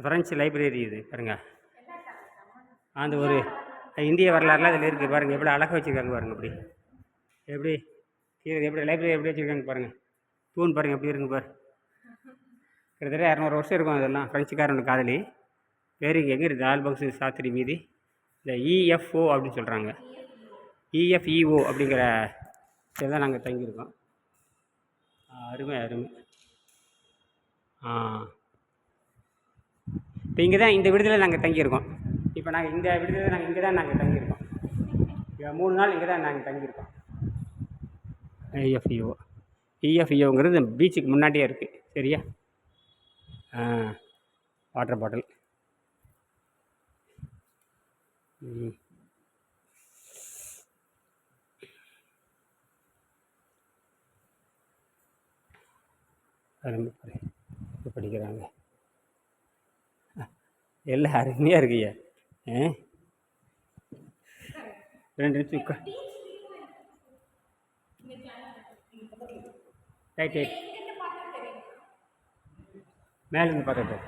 French library இது பாருங்க. அந்த ஒரு இந்திய வரலாறுலாம் இதில் இருக்குது பாருங்கள் எப்படி அழகாக வச்சுருக்காங்க பாருங்கள் இப்படி. எப்படி? கீழே எப்படி லைப்ரரி எப்படி வச்சுருக்காங்க பாருங்கள் தூண் பாருங்கள் எப்படி இருக்குங்க பாரு. கிட்டத்தட்ட இரநூறு வருஷம் இருக்கும் அதெல்லாம் ஃப்ரெஞ்சுக்காரனோட காதலி. பேர் இங்கே எங்கே இருக்குது ஆல்பக்ஸ் சாத்திரி மீதி. இந்த இஎஃப்ஓ அப்படின்னு சொல்கிறாங்க இஎஃப்இஓ அப்படிங்கிற தான் நாங்கள் தங்கியிருக்கோம். ஆ, அருமை அருமை. ஆ. இப்போ இங்கே தான் இந்த விடுதலை நாங்கள் தங்கியிருக்கோம். இப்போ நாங்கள் இந்த விடுதலை நாங்கள் இங்கே தான் நாங்கள் தங்கியிருக்கோம். இப்போ மூணு நாள் இங்கே தான் நாங்கள் தங்கியிருக்கோம். ஐஎஃப்இஓ. இஎஃப்இஓங்கிறது பீச்சுக்கு முன்னாடியே இருக்குது சரியா? ஆ வாட்டர் பாட்டில். ம். படிக்கிறாங்க. எல்லாம் அருமையாக இருக்குய்யா ஏ? ரெண்டு நிமிஷம் உட்கா. ரைட் ரைட் மேலேருந்து பார்த்துட்டு